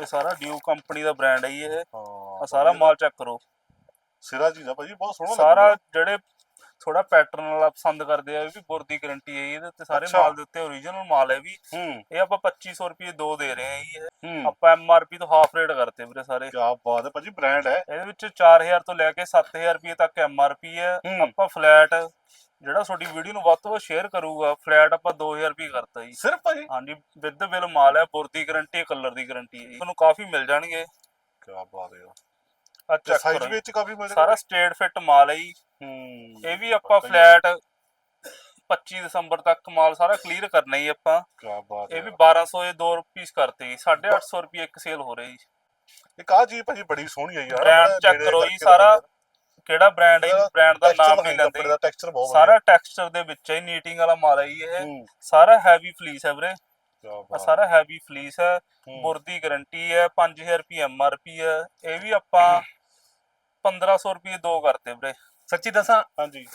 ਇਹ ਸਾਰਾ ਡਿਊ ਕੰਪਨੀ ਦਾ ਬ੍ਰਾਂਡ ਹੈ ਜੀ ਇਹ। ਹਾਂ ਆ ਸਾਰਾ ਮਾਲ ਚੈੱਕ ਕਰੋ। ਸਿਰਾ ਚੀਜ਼ ਆ ਭਾਜੀ ਬਹੁਤ ਸੋਹਣਾ ਸਾਰਾ ਜਿਹੜੇ ਥੋੜਾ ਪੈਟਰਨ ਵਾਲਾ ਪਸੰਦ ਕਰਦੇ ਆ ਇਹ ਵੀ ਬੁਰ ਦੀ ਗਾਰੰਟੀ ਹੈ ਜੀ, ਇਹਦੇ ਉੱਤੇ ਸਾਰੇ ਅੱਛਾ। ਮਾਲ ਦੇ ਉੱਤੇ ਓਰੀਜਨਲ ਮਾਲ ਹੈ ਵੀ। ਹੂੰ। ਇਹ ਆਪਾਂ 2500 ਰੁਪਏ ਦੋ ਦੇ ਰਹੇ ਹਾਂ ਜੀ ਇਹ। ਹੂੰ। ਆਪਾਂ ਐਮਆਰਪੀ ਤੋਂ ਹਾਫ ਰੇਟ ਕਰਤੇ ਵੀਰੇ ਸਾਰੇ। ਕੀ ਬਾਤ ਹੈ ਭਾਜੀ ਬ੍ਰਾਂਡ ਹੈ। ਇਹਦੇ ਵਿੱਚ 4000 ਤੋਂ ਲੈ ਕੇ 7000 ਰੁਪਏ ਤੱਕ ਹੈ। ਹੂੰ। ਆਪਾਂ ਫਲੈਟ ਜਿਹੜਾ ਤੁਹਾਡੀ ਵੀਡੀਓ ਨੂੰ ਵੱਧ ਤੋਂ ਵੱਧ ਸ਼ੇਅਰ ਕਰੂਗਾ ਫਲੈਟ ਆਪਾਂ 2000 ਰੁਪਏ ਕਰਤਾ ਜੀ। ਸਿਰਫ ਭਾਜੀ? ਹਾਂਜੀ ਵਿਦ ਬਿਲ ਮਾਲ ਹੈ ਬੁਰ ਦੀ ਗਾਰੰਟੀ ਕਲਰ ਦੀ ਗਾਰੰਟੀ ਹੈ ਜੀ। ਤੁਹਾਨੂੰ ਕਾਫੀ ਮਿਲ ਜਾਣਗੇ। ਕੀ ਬਾਤ ਹੈ ਚੈੱਕ ਸਾਈਜ਼ ਵਿੱਚ ਕਾਫੀ ਮਿਲ ਸਾਰਾ ਸਟੇਟ ਫਿੱਟ ਮਾਲ ਹੈ ਜੀ। ਹੂੰ ਇਹ ਵੀ ਆਪਾਂ ਫਲੈਟ 25 ਦਸੰਬਰ ਤੱਕ ਮਾਲ ਸਾਰਾ ਕਲੀਅਰ ਕਰਨਾ ਹੀ ਆਪਾਂ। ਕੀ ਬਾਤ ਇਹ ਵੀ 1200 ਦੇ ਦੋ ਪੀਸ ਕਰਤੇ ਜੀ। 850 ਰੁਪਏ ਇੱਕ ਸੇਲ ਹੋ ਰਹੀ ਜੀ। ਇੱਕ ਆ ਚੀਜ਼ ਭਾਜੀ ਬੜੀ ਸੋਹਣੀ ਹੈ ਯਾਰ। check ਨੇੜੇ ਕਰੋ ਜੀ, ਸਾਰਾ। ਕਿਹੜਾ ਬ੍ਰਾਂਡ ਹੈ? ਬ੍ਰਾਂਡ ਦਾ ਨਾਮ ਨਹੀਂ ਕੱਪੜੇ ਲੈਂਦੇ। ਦਾ ਟੈਕਸਚਰ ਬਹੁਤ ਸਾਰਾ ਟੈਕਸਚਰ ਦੇ ਵਿੱਚ ਹੀ ਨੀਟਿੰਗ ਵਾਲਾ ਮਾਲ ਹੈ ਇਹ। ਹੂੰ। ਸਾਰਾ ਹੈਵੀ ਫਲੀਸ ਹੈ ਵੀਰੇ। ਸਾਰਾ ਹੈਵੀ ਫਲੀਸ ਹੈ। ਹੂੰ। ਬੁਰ ਦੀ ਗਾਰੰਟੀ ਹੈ 5000 ਰੁਪਏ ਐਮਆਰਪੀ ਹੈ। ਇਹ ਵੀ ਆਪਾਂ 1500 ਰੁਪਏ ਦੋ ਕਰਤੇ ਵੀਰੇ। ਸੱਚੀ ਦੱਸਾਂ ਹਾਂਜੀ।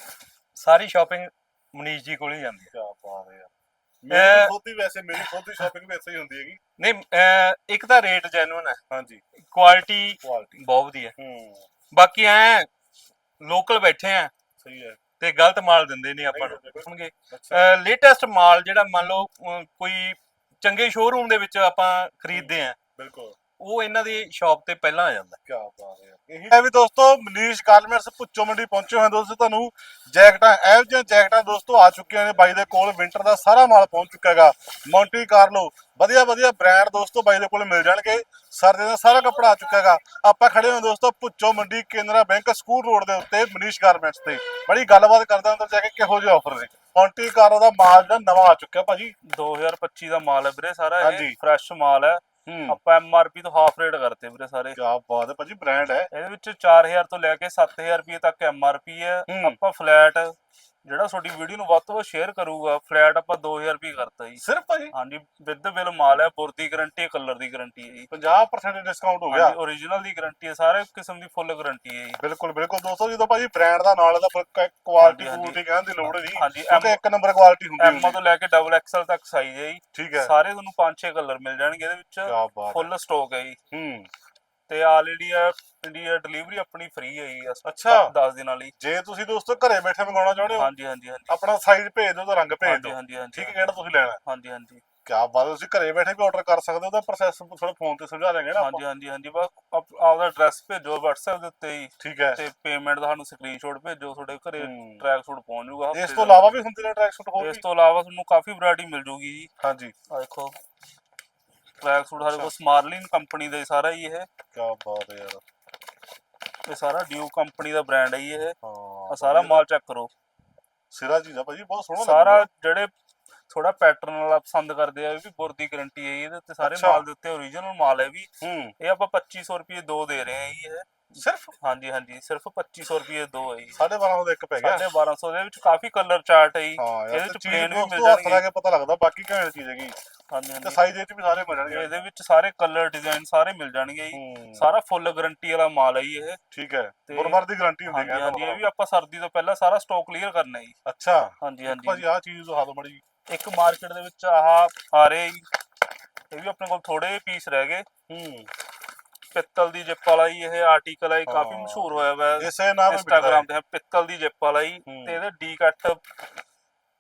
ਸਾਰੀ ਸ਼ਾਪਿੰਗ ਮਨੀਸ਼ ਜੀ ਕੋਲ ਹੀ ਜਾਂਦੀ ਹੈ। ਕੀ ਬਾਤ ਹੈ ਮੇਰੀ ਖੁਦ ਦੀ ਵੈਸੇ ਮੇਰੀ ਖੁਦ ਦੀ ਸ਼ਾਪਿੰਗ ਵੀ ਐਸੀ ਹੀ ਹੁੰਦੀ ਹੈਗੀ। ਨਹੀਂ ਇੱਕ ਤਾਂ ਰੇਟ ਜੈਨੂਨ ਹੈ। ਹਾਂਜੀ। ਕੁਆਲਿਟੀ ਕੁਆਲਿਟੀ ਬਹੁਤ ਵਧੀਆ। ਹੂੰ। ਬਾਕੀ ਐ ਲੋਕਲ ਬੈਠੇ ਆ। ਸਹੀ ਹੈ। ਤੇ ਗਲਤ ਮਾਲ ਦਿੰਦੇ ਨਹੀਂ ਆਪਾਂ। ਨੂੰ ਅੱਛਾ। ਲੇਟੈਸਟ ਮਾਲ ਜਿਹੜਾ ਮੰਨ ਲਓ ਕੋਈ ਚੰਗੇ ਸ਼ੋਰੂਮ ਦੇ ਵਿੱਚ ਆਪਾਂ ਖਰੀਦਦੇ ਆ। ਬਿਲਕੁਲ। ਉਹ ਇਹਨਾਂ ਦੀ ਸ਼ਾਪ ਤੇ ਪਹਿਲਾਂ ਆ ਜਾਂਦਾ। ਕੀ ਬਾਤ ਹੈ ਇਹੀ ਹੈ ਵੀ ਦੋਸਤੋ ਮਨੀਸ਼ ਗਾਰਮੈਂਟਸ ਪੁੱਚੋ ਮੰਡੀ ਪਹੁੰਚੇ ਹੋਏ ਹਾਂ ਦੋਸਤੋ ਤੁਹਾਨੂੰ ਜੈਕਟਾਂ ਇਹੋ ਜਿਹੀਆਂ ਜੈਕਟਾਂ ਦੋਸਤੋ ਆ ਚੁੱਕੀਆਂ ਨੇ ਬਾਈ ਦੇ ਕੋਲ ਵਿੰਟਰ ਦਾ ਸਾਰਾ ਮਾਲ ਪਹੁੰਚ ਚੁੱਕਾ ਹੈਗਾ। ਮੌਂਟੀ ਕਾਰਲੋ ਵਧੀਆ ਵਧੀਆ ਬ੍ਰਾਂਡ ਦੋਸਤੋ ਬਾਈ ਦੇ ਕੋਲ ਮਿਲ ਜਾਣਗੇ। ਸਰਦੇ ਦਾ ਸਾਰਾ ਕੱਪੜਾ ਆ ਚੁੱਕਾ ਹੈਗਾ। ਆਪਾਂ ਖੜੇ ਹਾਂ ਦੋਸਤੋ ਪੁੱਚੋ ਮੰਡੀ ਕੇਨਰਾ ਬੈਂਕ ਸਕੂਲ ਰੋਡ ਦੇ ਉੱਤੇ ਮਨੀਸ਼ ਗਾਰਮੈਂਟਸ ਤੇ। ਬੜੀ ਗੱਲਬਾਤ ਕਰਦਾ ਅੰਦਰ ਜਾ ਕੇ ਕਿਹੋ ਜਿਹੇ ਆਫਰ ਨੇ। ਮੌਂਟੀ ਕਾਰਲੋ ਦਾ ਮਾਲ ਜਿਹੜਾ ਨਵਾਂ ਆ ਚੁੱਕਿਆ ਭਾਜੀ। 2025 ਦਾ ਮਾਲ ਹੈ ਵੀਰੇ ਸਾਰਾ ਹਾਂਜੀ। ਇਹ ਫਰੈਸ਼ ਮਾਲ ਹੈ। ਹੂੰ। ਆਪਾਂ ਐਮਆਰਪੀ ਤੋਂ ਹਾਫ ਰੇਟ ਕਰਤੇ ਵੀਰੇ ਸਾਰੇ। ਕੀ ਬਾਤ ਹੈ ਭਾਜੀ ਬ੍ਰਾਂਡ ਹੈ। ਇਹਦੇ ਵਿੱਚ 4000 ਤੋਂ ਲੈ ਕੇ 7000 ਰੁਪਏ ਤੱਕ ਐਮਆਰਪੀ ਹੈ। ਹੂੰ। ਆਪਾਂ ਫਲੈਟ ਜਿਹੜਾ ਤੁਹਾਡੀ ਵੀਡੀਓ ਨੂੰ ਵੱਧ ਤੋਂ ਵੱਧ ਸ਼ੇਅਰ ਕਰੂਗਾ ਫਲੈਟ ਆਪਾਂ 2000 ਰੁਪਏ ਕਰਤਾ ਜੀ। ਸਿਰਫ ਭਾਜੀ? ਹਾਂਜੀ ਵਿਦ ਬਿਲ ਮਾਲ ਹੈ ਬੁਰ ਦੀ ਗਾਰੰਟੀ ਕਲਰ ਦੀ ਗਾਰੰਟੀ ਹੈ ਜੀ। 50% ਡਿਸਕਾਊਂਟ ਹੋ ਗਿਆ। ਹਾਂਜੀ ਓਰੀਜਨਲ ਦੀ ਗਾਰੰਟੀ ਹੈ ਸਾਰੇ ਕਿਸਮ ਦੀ ਫੁੱਲ ਗਾਰੰਟੀ ਹੈ ਜੀ। ਬਿਲਕੁਲ ਬਿਲਕੁਲ। ਦੋਸਤੋ ਜਦੋਂ ਭਾਜੀ ਬ੍ਰਾਂਡ ਦਾ ਨਾਲ ਦਾ ਕੁਆਲਿਟੀ। ਕੁਆਲਿਟੀ ਕਹਿਣ ਦੀ ਲੋੜ ਨਹੀਂ। ਹਾਂਜੀ, ਕਿਉਂਕਿ ਇੱਕ ਨੰਬਰ ਕੁਆਲਿਟੀ ਹੁੰਦੀ ਐਮ ਤੋਂ ਲੈ ਕੇ ਡਬਲ ਐਕਸਲ ਤੱਕ ਸਾਈਜ਼ ਹੈ ਜੀ। ਠੀਕ ਹੈ। ਸਾਰੇ ਤੁਹਾਨੂੰ 5-6 ਕਲਰ ਮਿਲ ਜਾਣਗੇ ਇਹਦੇ ਵਿੱਚ। ਹੈ। ਫੁੱਲ ਸਟਾਕ ਹੈ ਜੀ। ਹੂੰ। ਤੇ ਆਲ ਇੰਡੀਆ ਇੰਡੀਆ ਡਿਲੀਵਰੀ ਆਪਣੀ ਫ੍ਰੀ ਹੈ ਜੀ ਅੱਛਾ। 10 ਦਿਨਾਂ ਲਈ। ਜੇ ਤੁਸੀਂ ਦੋਸਤੋ ਘਰੇ ਬੈਠੇ ਮੰਗਾਉਣਾ ਚਾਹੁੰਦੇ ਹੋ ਹਾਂਜੀ ਹਾਂਜੀ ਹਾਂਜੀ। ਆਪਣਾ ਸਾਈਜ਼ ਭੇਜ ਦਿਓ ਤਾਂ ਰੰਗ ਭੇਜ ਦਿਓ। ਹਾਂਜੀ ਹਾਂਜੀ। ਠੀਕ ਹੈ ਕਿਹੜਾ ਤੁਸੀਂ ਲੈਣਾ? ਹਾਂਜੀ ਹਾਂਜੀ। ਕੀ ਬਾਤ ਹੈ, ਤੁਸੀਂ ਘਰੇ ਬੈਠੇ ਵੀ ਆਰਡਰ ਕਰ ਸਕਦੇ ਹੋ ਉਹਦਾ ਪ੍ਰੋਸੈਸ ਥੋੜਾ ਫੋਨ ਤੇ ਸਮਝਾ ਦੇਂਗੇ ਨਾ ਹਾਂਜੀ ਹਾਂਜੀ ਹਾਂਜੀ। ਬਸ ਆਪ- ਆਪਦਾ ਐਡਰੈਸ ਭੇਜੋ WhatsApp ਦੇ ਉੱਤੇ ਹੀ ਠੀਕ ਹੈ। ਤੇ ਪੇਮੈਂਟ ਦਾ ਸਾਨੂੰ ਸਕਰੀਨਸ਼ਾਟ ਭੇਜੋ ਤੁਹਾਡੇ ਘਰੇ। ਟਰੈਕ ਸੂਟ ਪਹੁੰਚ ਜਾਊਗਾ ਇਸ ਤੋਂ ਇਲਾਵਾ ਵੀ ਹੁੰਦੇ ਨੇ ਟਰੈਕ ਸੂਟ ਹੋਰ ਇਸ ਤੋਂ ਇਲਾਵਾ ਤੁਹਾਨੂੰ ਕਾਫੀ ਵੈਰਾਈਟੀ ਮਿਲ ਜੂਗੀ ਜੀ। ਹਾਂਜੀ। ਆ ਦੇਖੋ। ਟਰੈਕ ਸੂਟ ਸਾਡੇ ਕੋਲ ਸਮਾਰਲਿਨ ਕੰਪਨੀ ਦਾ ਹੀ ਸਾਰਾ ਹੀ ਇਹ। ਕੀ ਬਾਤ ਹੈ ਯਾਰ। ਇਹ ਸਾਰਾ ਡਿਊ ਕੰਪਨੀ ਦਾ ਬ੍ਰਾਂਡ ਹੈ ਜੀ ਇਹ। ਆ ਹਾਂ ਸਾਰਾ ਮਾਲ ਚੈੱਕ ਕਰੋ। ਸਿਰਾ ਚੀਜ਼ ਆ ਭਾਜੀ ਬਹੁਤ ਸੋਹਣਾ ਸਾਰਾ। ਜਿਹੜੇ ਥੋੜਾ ਪੈਟਰਨ ਵਾਲਾ ਪਸੰਦ ਕਰਦੇ ਆ ਇਹ ਵੀ ਬੁਰ ਦੀ ਗਾਰੰਟੀ ਹੈ ਇਹਦੇ ਉੱਤੇ ਸਾਰੇ। ਮਾਲ ਦੇ ਉੱਤੇ ਓਰੀਜਨਲ ਮਾਲ ਹੈ ਵੀ। ਹੂੰ। ਇਹ ਆਪਾਂ 2500 ਰੁਪਏ ਦੋ ਦੇ ਰਹੇ ਹਾਂ ਜੀ ਇਹ। ਸਿਰਫ ਹਾਂਜੀ ਹਾਂਜੀ ਸਿਰਫ 2500 ਰੁਪਏ ਦੋ ਹੈ ਜੀ। 1250 ਦਾ ਇੱਕ ਪੈ ਗਿਆ। 1250 ਦੇ ਵਿੱਚ ਕਾਫੀ ਕਲਰ ਚਾਰਟ ਹੈ ਜੀ। ਇਹਦੇ ਵਿੱਚ ਪਲੇਨ ਵੀ ਮਿਲ ਦੋਸਤੋ ਹੱਥ ਲਾ ਜਾਣਗੇ ਕੇ ਪਤਾ ਲੱਗਦਾ ਬਾਕੀ ਘੈਂਟ ਚੀਜ਼ ਹੈਗੀ। ਹਾਂਜੀ ਤੇ ਸਾਈਜ਼ ਵਿੱਚ ਵੀ ਸਾਰੇ ਮਿਲ ਜਾਣਗੇ। ਇਹਦੇ ਵਿੱਚ ਸਾਰੇ ਕਲਰ ਡਿਜ਼ਾਈਨ ਸਾਰੇ ਮਿਲ ਜਾਣਗੇ ਜੀ। ਸਾਰਾ ਫੁੱਲ ਗਾਰੰਟੀ ਵਾਲਾ ਮਾਲ ਹੈ ਜੀ ਇਹ। ਠੀਕ ਹੈ। ਗੁਰਮਰ ਦੀ ਗਾਰੰਟੀ ਹੁੰਦੀ ਹੈ ਹਾਂਜੀ ਇਹ ਵੀ ਆਪਾਂ ਸਰਦੀ ਤੋਂ ਪਹਿਲਾਂ ਸਾਰਾ ਸਟਾਕ ਕਲੀਅਰ ਕਰਨਾ ਹੈ ਜੀ। ਅੱਛਾ। ਹਾਂਜੀ ਭਾਜੀ ਹਾਂਜੀ। ਆਹ ਚੀਜ਼ ਦਿਖਾ ਦਿਓ ਮੜੀ ਇੱਕ ਮਾਰਕੀਟ ਦੇ ਵਿੱਚ ਆਹ ਆ ਰਹੇ ਜੀ। ਇਹ ਵੀ ਆਪਣੇ ਕੋਲ ਥੋੜੇ ਪੀਸ ਰਹਿ ਗਏ। ਹੂੰ। ਪਿੱਤਲ ਦੀ ਜਿੱਪ ਵਾਲਾ ਜੀ ਇਹ ਆਰਟੀਕਲ ਹੈ ਕਾਫੀ ਹਾਂ। ਮਸ਼ਹੂਰ ਹੋਇਆ ਹੋਇਆ ਹੈ ਇਸੇ ਨਾਮ ਇੰਸਟਾਗ੍ਰam ਤੇ ਹੈ, ਪਿੱਤਲ ਦੀ ਜਿੱਪ ਵਾਲਾ ਹੂੰ। ਤੇ ਇਹਦੇ ਡੀ ਕੱਟ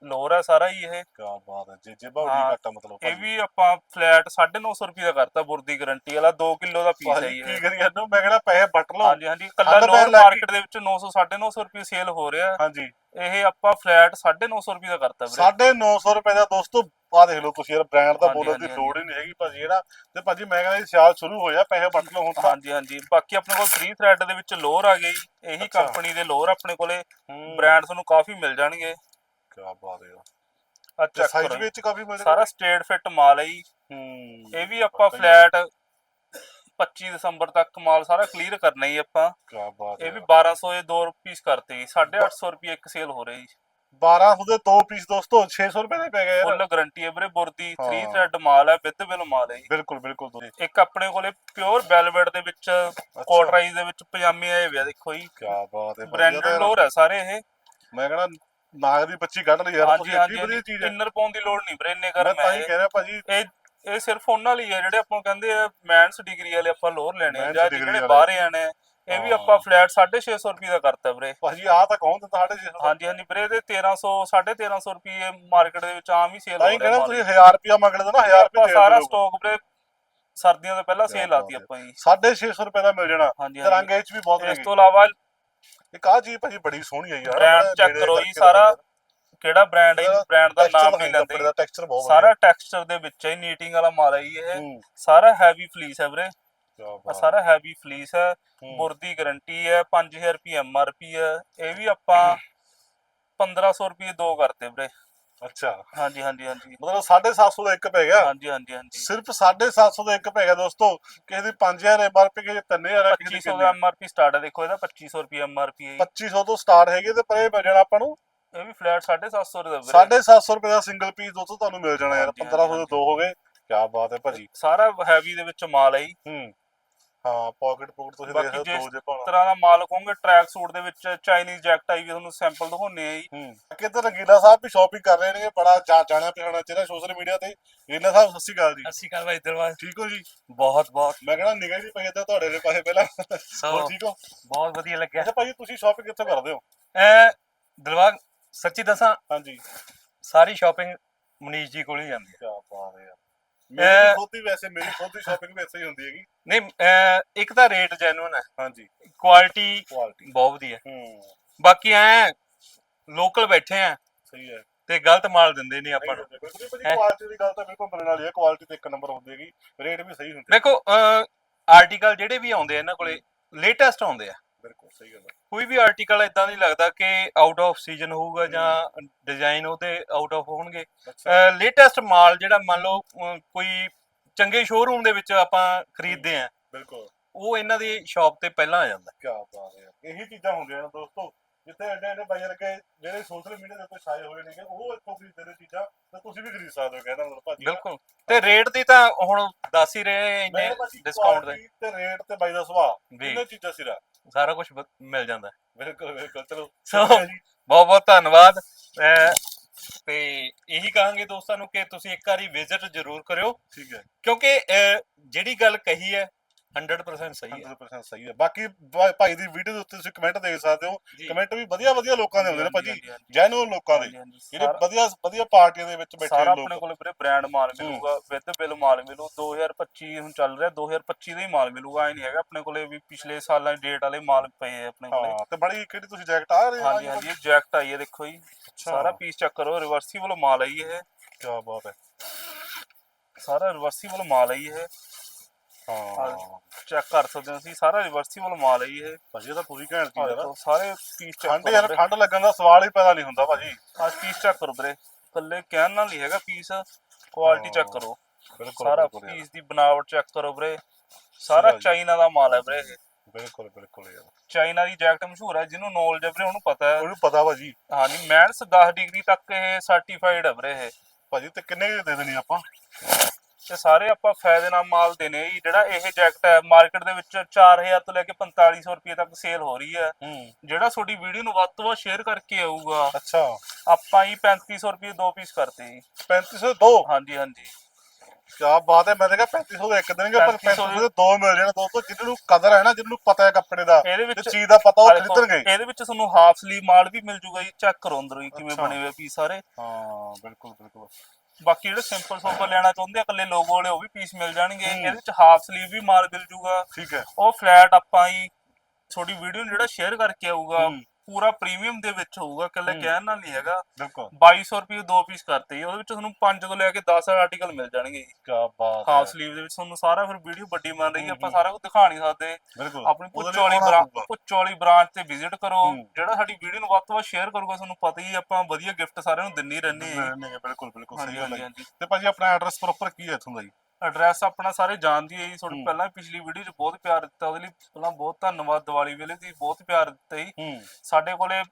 ਲੋਰ ਹੈ ਸਾਰਾ ਹੀ ਇਹ। ਕੀ ਬਾਤ ਹੈ ਜੇ ਜੇ ਬਾਉਡੀ ਹਾਂ, ਕੱਟਾ ਮਤਲਬ ਇਹ ਵੀ ਆਪਾਂ ਫਲੈਟ 950 ਰੁਪਏ ਦਾ ਕਰਤਾ ਬੁਰ ਦੀ ਗਾਰੰਟੀ ਵਾਲਾ 2 ਕਿਲੋ ਦਾ ਪੀਸ ਹੈ ਭਾਜੀ ਜੀ ਕੀ ਇਹ ਕਰੀ ਜਾਂਦੇ? ਮੈਂ ਕਹਿੰਦਾ ਪੈਸੇ ਵੱਟ ਲਓ। ਹਾਂਜੀ ਹਾਂਜੀ ਕੱਲਾ ਹੱਦ ਪੈਰ ਲੋਰ ਲੱਗ ਗਈ। ਮਾਰਕੀਟ ਦੇ ਵਿੱਚ 900 950 ਰੁਪਏ ਸੇਲ ਹੋ ਰਿਹਾ। ਹਾਂਜੀ। ਇਹ ਆਪਾਂ ਫਲੈਟ 950 ਰੁਪਏ ਦਾ ਕਰਤਾ ਵੀਰੇ। 950 ਰੁਪਏ ਦਾ ਦੋਸਤੋ ਆ ਦੇਖ ਲਓ ਤੁਸੀਂ ਯਾਰ ਬ੍ਰਾਂਡ ਦਾ ਹਾਂਜੀ, ਬੋਲਣ ਦੀ ਹਾਂਜੀ, ਲੋੜ ਹੀ ਨਹੀਂ ਹੈਗੀ ਭਾਜੀ ਇਹਦਾ ਤੇ ਭਾਜੀ ਮੈਂ ਕਹਿੰਦਾ ਜੀ ਸਿਆਲ ਸ਼ੁਰੂ ਹੋਇਆ ਪੈਸੇ ਵੱਟ ਲਓ ਹੁਣ ਤਾਂ। ਹਾਂਜੀ ਹਾਂਜੀ। ਬਾਕੀ ਆਪਣੇ ਕੋਲ 3 ਥ੍ਰੈਡ ਦੇ ਵਿੱਚ ਲੋਰ ਆ ਗਈ ਇਹੀ ਅੱਛਾ। ਕੰਪਨੀ ਦੇ ਲੋਰ ਆਪਣੇ ਕੋਲੇ। ਹੂੰ। ਬ੍ਰਾਂਡ ਤੁਹਾਨੂੰ ਕਾਫੀ ਮਿਲ ਜਾਣਗੇ। ਕੀ ਬਾਤ ਹੈ ਤੇ ਚੈੱਕ ਸਾਈਜ਼ ਵਿੱਚ ਕਾਫੀ ਮਿਲ ਸਾਰਾ ਸਟੇਟ ਫਿੱਟ ਮਾਲ ਹੈ ਜੀ। ਹੂੰ ਇਹ ਵੀ ਆਪਾਂ ਫਲੈਟ 25 ਦਸੰਬਰ ਤੱਕ ਮਾਲ ਸਾਰਾ ਕਲੀਅਰ ਕਰਨਾ ਹੀ ਆਪਾਂ। ਕੀ ਬਾਤ ਹੈ ਇਹ ਵੀ 1200 ਦੇ ਦੋ ਪੀਸ ਕਰਤੇ ਜੀ। 850 ਰੁਪਏ ਇੱਕ ਸੇਲ ਹੋ ਰਹੀ 1200 ਦੇ ਦੋ ਪੀਸ ਦੋਸਤੋ 600 ਰੁਪਏ ਦੇ ਪੈ ਗਏ ਯਾਰ। ਫੁੱਲ ਗਾਰੰਟੀ ਹੈ ਵੀਰੇ ਬੁਰਦੀ 3 ਹਾਂ। ਥ੍ਰੈਡ ਮਾਲ ਹੈ ਵਿਦ ਬਿਲ ਮਾਲ ਹੈ ਜੀ। ਬਿਲਕੁਲ ਬਿਲਕੁਲ ਇੱਕ ਆਪਣੇ ਕੋਲੇ ਪਿਓਰ ਵੈਲਵਟ ਦੇ ਵਿੱਚ ਕੋਟਰਾਈਜ਼ ਦੇ ਵਿੱਚ ਪਜਾਮੇ ਆਏ ਹੋਏ ਆ ਦੇਖੋ ਜੀ। ਕੀ ਬਾਤ ਹੈ ਬ੍ਰਾਂਡਡ ਲੋਰ ਹੈ ਸਾਰੇ ਇਹ। ਮੈਂ ਕਹਿੰਦਾ ਨਾਗ ਦੀ ਬੱਚੀ ਕੱਢ ਲਈ ਯਾਰ ਤੁਸੀਂ ਹਾਂਜੀ ਵਧੀਆ ਚੀਜ਼ ਹੈ। ਇੰਨਰ ਪਾਉਣ ਦੀ ਲੋੜ ਨਹੀਂ ਵੀਰੇ ਇੰਨੇ ਮੈਂ ਗਰਮ ਤਾਂ ਹੈ ਹੀ ਕਹਿ ਰਿਹਾ ਭਾਜੀ। ਇਹ ਇਹ ਸਿਰਫ ਉਹਨਾਂ ਲਈ ਹੈ ਜਿਹੜੇ ਆਪਾਂ ਕਹਿੰਦੇ ਆ ਮੈਨਸ ਡਿਗਰੀ ਵਾਲੇ ਆਪਾਂ ਲੋਅਰ ਲੈਣੇ ਆ ਜਾਂ ਜਿਹੜੇ। ਬਾਹਰ ਆਣੇ ਇਹ ਵੀ ਹਾਂ। ਆਪਾਂ ਫਲੈਟ 650 ਰੁਪਏ ਦਾ ਕਰਤਾ ਵੀਰੇ। ਭਾਜੀ ਆ ਤਾਂ ਕੌਣ ਦਿੰਦਾ ਸਾਡੇ ਜੀ ਹਾਂਜੀ ਹਾਂਜੀ ਵੀਰੇ ਇਹਦੇ 1300 1350 ਰੁਪਏ ਮਾਰਕੀਟ ਦੇ ਵਿੱਚ ਆਮ ਹੀ ਸੇਲ ਤਾਂ ਹੋ ਹੀ ਰਿਹਾ ਕਹਿੰਦਾ ਮਾਲ। ਤੁਸੀਂ 1000 ਰੁਪਿਆ ਮੰਗਦੇ ਨਾ 1000 ਆਪਾਂ ਰੁਪਏ ਸਾਰਾ ਸਟਾਕ ਵੀਰੇ ਸਰਦੀਆਂ ਤੋਂ ਪਹਿਲਾਂ ਸੇਲ ਹੈ। ਆਪਾਂ ਜੀ। 650 ਰੁਪਏ ਦਾ ਮਿਲ ਜਾਣਾ। ਤੇ ਰੰਗ ਇਹ ਚ ਵੀ ਬਹੁਤ ਇਸ ਤੋਂ ਇਲਾਵਾ ਇੱਕ ਆ ਜੀ ਭਾਜੀ ਬੜੀ ਸੋਹਣੀ ਹੈ ਯਾਰ check ਨੇੜੇ ਕਰੋ ਜੀ ਸਾਰਾ ਕਿਹੜਾ ਬ੍ਰਾਂਡ ਹੈ ਬ੍ਰਾਂਡ ਦਾ ਨਾਮ ਨਹੀਂ ਲੈਂਦੇ। ਦਾ ਟੈਕਸਚਰ ਬਹੁਤ ਸਾਰਾ ਟੈਕਸਚਰ ਦੇ ਵਿੱਚ ਹੀ ਨੀਟਿੰਗ ਵਾਲਾ ਮਾਲ ਹੈ ਇਹ। ਸਾਰਾ ਹੈਵੀ ਫਲੀਸ ਹੈ ਵੀਰੇ। ਸਾਰਾ ਹੈਵੀ ਫਲੀਸ ਹੈ ਹੂੰ। ਬੁਰ ਦੀ ਗਾਰੰਟੀ ਹੈ 5000 ਰੁਪਏ ਐਮਆਰਪੀ ਹੈ। ਇਹ ਵੀ ਆਪਾਂ 1500 ਰੁਪਏ ਦੋ ਕਰਤੇ ਵੀਰੇ। ਅੱਛਾ। ਹਾਂਜੀ ਹਾਂਜੀ ਹਾਂਜੀ। ਮਤਲਬ 750 ਦਾ ਇੱਕ ਪੈ ਗਿਆ। ਹਾਂਜੀ ਹਾਂਜੀ ਹਾਂਜੀ। ਸਿਰਫ 750 ਦਾ ਇੱਕ ਪੈ ਗਿਆ ਦੋਸਤੋ। ਕਿਸੇ ਦੀ 5000 ਐਮਆਰਪੀ ਕਿਸੇ ਦੀ 3000 ਹੈ ਕਿਸੇ ਦੀ 2500 ਦਾ ਐਮਆਰਪੀ ਸਟਾਰਟ ਹੈ ਦੇਖੋ ਇਹਦਾ 2500 ਰੁਪਏ ਐਮਆਰਪੀ ਹੈ ਜੀ। 2500 ਤੋਂ ਸਟਾਰਟ ਹੈਗੀ ਤੇ ਪਰ ਇਹ ਮਿਲ ਜਾਣਾ ਆਪਾਂ ਨੂੰ। ਇਹ ਵੀ ਫਲੈਟ 750 ਦਾ ਵੀਰੇ 750 ਰੁਪਏ ਦਾ ਸਿੰਗਲ ਪੀਸ ਦੋਸਤੋ ਤੁਹਾਨੂੰ ਮਿਲ ਜਾਣਾ ਯਾਰ। ਹਾਂਜੀ, 1500 ਦੇ। ਦੋ ਹੋ ਗਏ। ਕੀ ਬਾਤ ਹੈ ਭਾਜੀ। ਸਾਰਾ ਹੈਵੀ ਦੇ ਵਿੱਚ ਮਾਲ ਹੈ ਜੀ। ਹੂੰ। ਹਾਂ ਪਾਕਟ ਪੁਕਟ ਤੁਸੀਂ ਬਾਕੀ ਦੇਖ ਸਕਦੇ ਹੋ ਦੋ ਜੇ ਪਾਉਣਾ ਤਰ੍ਹਾਂ ਦਾ ਮਾਲ ਕਹੋਗੇ ਟਰੈਕ ਸੂਟ ਦੇ ਵਿੱਚ ਚਾਈਨੀਜ਼ ਜੈਕਟ ਆਈ ਵੀ ਤੁਹਾਨੂੰ ਸੈਂਪਲ ਦਿਖਾਉਣੇ ਆ ਜੀ। ਹੂੰ। ਕਿਤੇ ਰੰਗੀਲਾ ਸਾਹਿਬ ਵੀ ਸ਼ਾਪਿੰਗ ਕਰ ਰਹੇ ਨੇ ਬੜਾ ਜਾ- ਜਾਣਿਆ ਪਛਾਣਿਆ ਚਿਹਰਾ ਸੋਸ਼ਲ ਮੀਡੀਆ ਤੇ। ਰੰਗੀਲਾ ਸਾਹਿਬ ਸਤਿ ਸ਼੍ਰੀ ਅਕਾਲ ਜੀ। ਅਸੀਂ ਕੱਲ ਭਾਈ ਠੀਕ ਹੋ ਜੀ? ਬਹੁਤ ਬਹੁਤ। ਮੈਂ ਕਹਿੰਦਾ ਨਿਗਾਹ ਨਹੀਂ ਪਈ ਇੱਦਾਂ ਤੁਹਾਡੇ ਦੇ ਪਾਸੇ ਪਹਿਲਾਂ। ਹੋਰ ਸੋ ਠੀਕ ਹੋ? ਬਹੁਤ ਵਧੀਆ ਲੱਗਿਆ। ਅੱਛਾ ਭਾਜੀ ਤੁਸੀਂ ਸ਼ਾਪਿੰਗ ਕਿੱਥੋਂ ਕਰਦੇ ਹੋ? ਐ ਦਿਲਬਾਗ ਸੱਚੀ ਦੱਸਾਂ ਹਾਂਜੀ। ਸਾਰੀ ਸ਼ਾਪਿੰਗ ਮਨੀਸ਼ ਜੀ ਕੋਲ ਹੀ ਜਾਂਦੀ ਹੈ। ਕੀ ਬਾਤ ਹੈ ਯਾਰ। ਮੇਰੀ ਖੁਦ ਵੈਸੇ ਮੇਰੀ ਖੁਦ ਦੀ ਸ਼ਾਪਿੰਗ ਵੀ ਐਸੇ ਹੀ ਹੁੰਦੀ ਹੈਗੀ। ਨਹੀਂ ਇੱਕ ਤਾਂ ਰੇਟ ਜੈਨੂਨ ਹੈ। ਹਾਂਜੀ। ਕੁਆਲਿਟੀ ਕੁਆਲਿਟੀ ਬਹੁਤ ਵਧੀਆ। ਹੂੰ। ਬਾਕੀ ਐ ਲੋਕਲ ਬੈਠੇ ਆ ਸਹੀ ਹੈ। ਤੇ ਗਲਤ ਮਾਲ ਦਿੰਦੇ ਨਹੀਂ ਆਪਾਂ ਨੂੰ। ਹੈਂ? ਕੁਆਲਿਟੀ ਦੀ ਗੱਲ ਤਾਂ ਬਿਲਕੁਲ ਮੰਨਣ ਵਾਲੀ ਹੈ। ਕੁਆਲਿਟੀ ਤੇ ਇੱਕ ਨੰਬਰ ਹੁੰਦੀ ਹੈਗੀ। ਰੇਟ ਵੀ ਸਹੀ ਹੁੰਦੇ ਦੇਖੋ ਆਰਟੀਕਲ ਜਿਹੜੇ ਵੀ ਆਉਂਦੇ ਆ ਇਹਨਾਂ ਕੋਲੇ ਲੇਟੈਸਟ ਆਉਂਦੇ ਆ। ਬਿਲਕੁਲ ਸਹੀ ਗੱਲ ਹੈ। ਕੋਈ ਵੀ ਆਰਟੀਕਲ ਇਦਾਂ ਨਹੀਂ ਲੱਗਦਾ ਕਿ ਆਊਟ ਆਫ ਸੀਜ਼ਨ ਹੋਊਗਾ ਜਾਂ ਡਿਜ਼ਾਈਨ ਉਹਦੇ ਆਊਟ ਆਫ ਹੋਣਗੇ। ਲੇਟੈਸਟ ਮਾਲ ਜਿਹੜਾ ਮੰਨ ਲਓ ਕੋਈ ਚੰਗੇ ਸ਼ੋਰੂਮ ਦੇ ਵਿੱਚ ਆਪਾਂ ਖਰੀਦਦੇ ਆ ਬਿਲਕੁਲ। ਉਹ ਇਹਨਾਂ ਦੀ ਸ਼ਾਪ ਤੇ ਪਹਿਲਾਂ ਆ ਜਾਂਦਾ। ਕੀ ਬਾਤ ਹੈ। ਇਹੀ ਚੀਜ਼ਾਂ ਹੁੰਦੀਆਂ ਨੇ ਦੋਸਤੋ। ਜਿੱਥੇ ਐਡੇ ਐਡੇ ਬਾਈ ਵਰਗੇ ਜਿਹੜੇ ਸੋਸ਼ਲ ਮੀਡੀਆ ਦੇ ਉੱਤੇ ਛਾਏ ਹੋਏ ਨੇਗੇ ਉਹ ਇੱਥੋਂ ਖਰੀਦਦੇ ਨੇ ਚੀਜ਼ਾਂ ਤੇ ਤੁਸੀਂ ਵੀ ਖਰੀਦ ਸਕਦੇ ਹੋ ਕਹਿੰਦਾ ਮਤਲਬ ਭਾਜੀ। ਬਿਲਕੁਲ। ਤੇ ਰੇਟ ਦੀ ਤਾਂ ਹੁਣ ਦੱਸ ਹੀ ਰਹੇ ਇੰਨੇ ਡਿਸਕਾਊਂਟ ਦੇ। ਤੇ ਰੇਟ ਤੇ ਬਾਈ ਦਾ ਸੁਭਾਅ ਇਹਨੇ ਚੀਜ਼ਾਂ ਸਿਰਾ ਸਾਰਾ ਕੁਝ ਮਿਲ ਜਾਂਦਾ। ਬਿਲਕੁਲ ਬਿਲਕੁਲ ਚਲੋ। ਸੋ। ਬਹੁਤ ਬਹੁਤ ਧੰਨਵਾਦ। ਤੇ ਇਹੀ ਕਹਾਂਗੇ ਦੋਸਤਾਂ ਨੂੰ ਕਿ ਤੁਸੀਂ ਇੱਕ ਵਾਰੀ ਵਿਜ਼ਿਟ ਜ਼ਰੂਰ ਕਰਿਓ। ਠੀਕ ਹੈ। ਕਿਉਂਕਿ ਜਿਹੜੀ ਗੱਲ ਕਹੀ ਹੈ 100% ਸਹੀ ਹੈ। 100% ਸਹੀ ਹੈ। ਬਾਕੀ ਭਾ- ਭਾਈ ਦੀ ਵੀਡੀਓ ਦੇ ਉੱਤੇ ਤੁਸੀਂ ਕਮੈਂਟ ਦੇਖ ਸਕਦੇ ਹੋ। ਜੀ। ਕਮੈਂਟ ਵੀ ਵਧੀਆ ਵਧੀਆ ਲੋਕਾਂ ਦੇ ਹੁੰਦੇ ਨੇ ਭਾਜੀ। ਹਾਂਜੀ, ਲੋਕਾਂ ਦੇ। ਹਾਂਜੀ, ਹਾਂਜੀ, ਜਿਹੜੇ ਸਾਰਾ- ਵਧੀਆ ਵਧੀਆ ਪਾਰਟੀਆਂ ਦੇ ਵਿੱਚ ਬੈਠੇ ਸਾਰਾ ਆਪਣੇ ਲੋਕ ਕੋਲ ਵੀਰੇ ਬ੍ਰਾਂਡ ਮਾਲ ਮਿਲੂਗਾ ਵਿਦ ਬਿੱਲ ਮਾਲ ਮਿਲੂ। 2025 ਹੁਣ ਚੱਲ ਰਿਹਾ 2025 ਦਾ ਹੀ ਮਾਲ ਮਿਲੂਗਾ। ਐ ਨਹੀਂ ਹੈਗਾ ਆਪਣੇ ਕੋਲੇ ਵੀ ਪਿਛਲੇ ਸਾਲਾਂ ਦੀ ਡੇਟ ਵਾਲੇ ਮਾਲ ਪਏ ਆ ਆਪਣੇ ਕੋਲੇ। ਹਾਂ ਤੇ ਬੜੀ ਕਿਹੜੀ ਤੁਸੀਂ ਜੈਕਟ ਆ ਰਹੀ ਹਾਂਜੀ ਹਾਂਜੀ ਇਹ ਜੈਕਟ ਆਈ ਹੈ ਦੇਖੋ ਜੀ। ਸਾਰਾ ਪੀਸ ਚੈੱਕ ਕਰੋ ਰਿਵਰਸੀਬਲ ਮਾਲ ਹੈ ਜੀ ਇਹ। ਕੀ ਬਾਤ ਹੈ। ਸਾਰਾ ਰਿਵਰਸੀਬਲ ਮਾਲ ਹੈ ਜੀ ਇਹ। ਹਾਂ। ਚੈੱਕ ਕਰ ਸਕਦੇ ਹੋ ਤੁਸੀਂ ਸਾਰਾ ਰਿਵਰਸੀਬਲ ਮਾਲ ਹੈ ਜੀ ਇਹ। ਭਾਜੀ ਇਹ ਤਾਂ ਪੂਰੀ ਘੈਂਟ ਚੀਜ਼ ਹੈ ਨਾ। ਸਾਰੇ ਪੀਸ ਚੈੱਕ ਠੰਡ ਯਾਰ। ਠੰਡ ਲੱਗਣ ਦਾ ਸਵਾਲ ਹੀ ਪੈਦਾ ਨਹੀਂ ਹੁੰਦਾ ਭਾਜੀ। ਆਹ ਪੀਸ ਚੈੱਕ ਕਰੋ ਵੀਰੇ। ਕੱਲੇ ਕਹਿਣ ਨਾਲ ਨਹੀਂ ਹੈਗਾ ਪੀਸ ਕੁਆਲਿਟੀ ਚੈੱਕ ਹਾਂ, ਕਰੋ। ਬਿਲਕੁਲ ਸਾਰਾ ਪੀਸ ਦੀ ਬਣਾਵਟ ਚੈੱਕ ਕਰੋ ਵੀਰੇ। ਸਾਰਾ। ਚਾਈਨਾ ਦਾ ਮਾਲ ਹੈ ਵੀਰੇ ਇਹ। ਬਿਲਕੁਲ ਬਿਲਕੁਲ ਯਾਰ। ਚਾਈਨਾ ਦੀ ਜੈਕਟ ਮਸ਼ਹੂਰ ਹੈ ਜਿਹਨੂੰ ਨੌਲੇਜ ਹੈ ਵੀਰੇ ਉਹਨੂੰ ਪਤਾ ਹੈ। ਉਹਨੂੰ ਪਤਾ ਭਾਜੀ। ਹਾਂਜੀ ਮੈਨਸ 10 ਡਿਗਰੀ ਤੱਕ ਇਹ ਸਰਟੀਫਾਈਡ ਹੈ ਵੀਰੇ ਇਹ। ਭਾਜੀ ਤੇ ਕਿੰਨੇ ਦੇ ਦੇਣੀ ਆਪਾਂ? ਤੇ ਸਾਰੇ ਆਪਾਂ ਫਾਇਦੇ ਨਾਲ ਮਾਲ ਆ ਜੀ। ਜਿਹੜਾ ਇਹ ਜੈਕਟ ਹੈ ਮਾਰਕੀਟ ਦੇ ਵਿੱਚ 4000 ਤੋਂ ਲੈ ਕੇ 4500 ਰੁਪਏ ਤੱਕ ਸੇਲ ਹੋ ਰਹੀ ਹੈ। ਹੂੰ। ਜਿਹੜਾ ਤੁਹਾਡੀ ਵੀਡੀਓ ਨੂੰ ਵੱਧ ਤੋਂ ਵੱਧ ਸ਼ੇਅਰ ਕਰਕੇ ਆਊਗਾ ਅੱਛਾ। ਆਪਾਂ ਹੀ 3500 ਰੁਪਏ ਦੋ ਪੀਸ ਕਰਤੇ ਜੀ। 3500 ਦੋ? ਹਾਂਜੀ ਹਾਂਜੀ। ਕੀ ਬਾਤ ਹੈ ਮੈਂ ਤਾਂ ਕਿਹਾ 3500 ਦੇ ਇੱਕ ਦੇਣਗੇ ਪਰ 3500 3500 ਦੇ ਦੋ ਮਿਲ ਜਾਣੇ ਦੋਸਤੋ ਜਿਹਨਾਂ ਨੂੰ ਕਦਰ ਹੈ ਨਾ ਜਿਹਨਾਂ ਨੂੰ ਪਤਾ ਹੈ ਕੱਪੜੇ ਦਾ ਇਹਦੇ ਵਿੱਚ ਚੀਜ਼ ਦਾ ਪਤਾ ਉਹ ਖਰੀਦਣਗੇ ਇਹਦੇ ਵਿੱਚ ਤੁਹਾਨੂੰ ਹਾਫ ਸਲੀਵ ਮਾਲ ਵੀ ਮਿਲ ਜੂਗਾ ਜੀ ਚੈੱਕ ਕਰੋ ਅੰਦਰੋਂ ਹੀ ਕਿਵੇਂ। ਬਣੇ ਹੋਏ ਪੀਸ ਸਾਰੇ ਹਾਂ ਬਿਲਕੁਲ ਬਿਲਕੁਲ ਬਾਕੀ ਜਿਹੜੇ ਸਿੰਪਲ ਸੋਪਰ ਲੈਣਾ ਚਾਹੁੰਦੇ ਆ ਇਕੱਲੇ ਲੋਗੋ ਵਾਲੇ ਉਹ ਵੀ ਪੀਸ ਮਿਲ ਜਾਣਗੇ। ਇਹਦੇ ਵਿੱਚ ਹਾਫ ਸਲੀਵ ਵੀ ਮਾਲ ਮਿਲ ਜੂਗਾ ਠੀਕ ਹੈ ਉਹ ਫਲੈਟ ਆਪਾਂ ਹੀ ਤੁਹਾਡੀ ਵੀਡੀਓ ਨੂੰ ਜਿਹੜਾ ਸ਼ੇਅਰ ਕਰਕੇ ਆਊਗਾ। ਪੂਰਾ ਪ੍ਰੀਮੀਅਮ ਦੇ ਵਿੱਚ ਹੋਊਗਾ ਇਕੱਲੇ ਹੂੰ। ਕਹਿਣ ਨਾਲ ਨਹੀਂ ਹੈਗਾ। ਬਿਲਕੁਲ। 2200 ਰੁਪਏ ਦੋ ਪੀਸ ਕਰਤੇ ਜੀ ਉਹਦੇ ਵਿੱਚ ਤੁਹਾਨੂੰ 5 ਤੋਂ ਲੈ ਕੇ 10 ਆਰਟੀਕਲ ਮਿਲ ਜਾਣਗੇ। ਜੀ ਕੀ ਬਾਤ ਹਾਫ ਸਲੀਵ ਦੇ ਵਿੱਚ ਤੁਹਾਨੂੰ ਸਾਰਾ ਫਿਰ ਵੀਡੀਓ ਵੱਡੀ ਬਣ ਰਹੀ ਹੈ ਆਪਾਂ ਸਾਰਾ ਕੁਝ ਦਿਖਾ ਨਹੀਂ ਸਕਦੇ। ਆਪਣੀ ਉਹਦੇ ਲਈ ਪੁੱਚੋ ਵਾਲੀ ਆਉਣਾ ਬ੍ਰਾਂਚ ਤੇ ਵਿਜ਼ਿਟ ਕਰੋ। ਜਿਹੜਾ ਸਾਡੀ ਵੀਡੀਓ ਨੂੰ ਵੱਧ ਤੋਂ ਵੱਧ ਸ਼ੇਅਰ ਕਰੂਗਾ ਤੁਹਾਨੂੰ ਪਤਾ ਹੀ ਆਪਾਂ ਵਧੀਆ ਗਿਫਟ ਸਾਰਿਆਂ ਨੂੰ ਦਿੰਨੇ ਰਹਿੰਦੇ ਹਾਂ ਬਿਲਕੁਲ ਬਿਲਕੁਲ ਸਹੀ ਗੱਲ ਹੈ ਤੇ ਭਾਜੀ ਆਪਣਾ ਐਡਰੈਸ ਪ੍ਰੋਪਰ ਕੀ ਹੈ ਇੱਥੋਂ ਦਾ ਜੀ? ਐਡਰੈਸ ਆਪਣਾ ਸਾਰੇ ਜਾਣਦੀ ਹੈ ਜੀ। ਤੁਹਾਨੂੰ। ਪਹਿਲਾਂ ਪਿਛਲੀ ਵੀਡੀਓ 'ਚ ਬਹੁਤ ਪਿਆਰ ਦਿੱਤਾ ਉਹਦੇ ਲਈ ਪਹਿਲਾਂ ਬਹੁਤ ਧੰਨਵਾਦ ਦੀਵਾਲੀ ਵੇਲੇ ਦੀ ਬਹੁਤ ਪਿਆਰ ਦਿੱਤਾ ਜੀ। ਸਾਡੇ ਕੋਲੇ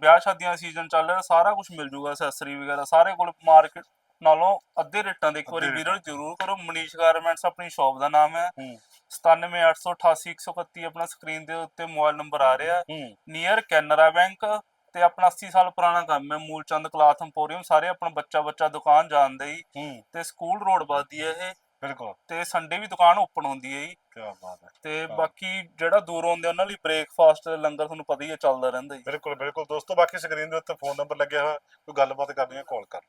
ਵਿਆਹ ਸ਼ਾਦੀਆਂ ਦਾ ਸੀਜ਼ਨ ਚੱਲ ਰਿਹਾ ਸਾਰਾ ਕੁਝ ਮਿਲ ਜੂਗਾ ਐਕਸੈਸਰੀ ਵਗੈਰਾ ਸਾਰੇ ਕੋਲ ਮਾਰਕੀਟ ਨਾਲੋਂ ਅੱਧੇ ਰੇਟਾਂ ਦੇ ਇੱਕ ਵਾਰੀ ਵਿਜ਼ਿਟ ਜ਼ਰੂਰ ਕਰੋ। ਮਨੀਸ਼ ਗਾਰਮੈਂਟਸ ਆਪਣੀ ਸ਼ਾਪ ਦਾ ਨਾਮ ਹੈ। ਹੂੰ। 978888131 ਆਪਣਾ ਸਕਰੀਨ ਦੇ ਉੱਤੇ ਮੋਬਾਈਲ ਨੰਬਰ ਆ ਰਿਹਾ। ਨੀਅਰ ਕੈਨਰਾ ਬੈਂਕ ਤੇ ਆਪਣਾ 80 ਸਾਲ ਪੁਰਾਣਾ ਕੰਮ ਹੈ। ਮੂਲਚੰਦ ਕਲਾਥ ਇੰਪੋਰੀਅਮ ਸਾਰੇ ਆਪਣਾ ਬੱਚਾ ਬੱਚਾ ਦੁਕਾਨ ਜਾਣਦੇ ਹੀ। ਤੇ ਸਕੂਲ ਰੋਡ ਵੱਧਦੀ ਹੈ ਇਹ। ਬਿਲਕੁਲ। ਤੇ ਸੰਡੇ ਵੀ ਦੁਕਾਨ ਓਪਨ ਹੁੰਦੀ ਹੈ ਜੀ। ਕੀ ਬਾਤ ਹੈ। ਤੇ। ਬਾਕੀ ਜਿਹੜਾ ਦੂਰੋਂ ਆਉਂਦੇ ਉਹਨਾਂ ਲਈ ਬ੍ਰੇਕਫਾਸਟ ਲੰਗਰ ਤੁਹਾਨੂੰ ਪਤਾ ਹੀ ਹੈ ਚੱਲਦਾ ਰਹਿੰਦਾ ਜੀ। ਬਿਲਕੁਲ ਬਿਲਕੁਲ। ਦੋਸਤੋ ਬਾਕੀ ਸਕਰੀਨ ਦੇ ਉੱਤੇ ਫੋਨ ਨੰਬਰ ਲੱਗਿਆ ਹੋਇਆ। ਕੋਈ ਗੱਲਬਾਤ ਕਰਨੀ ਹੈ ਕਾਲ ਕਰ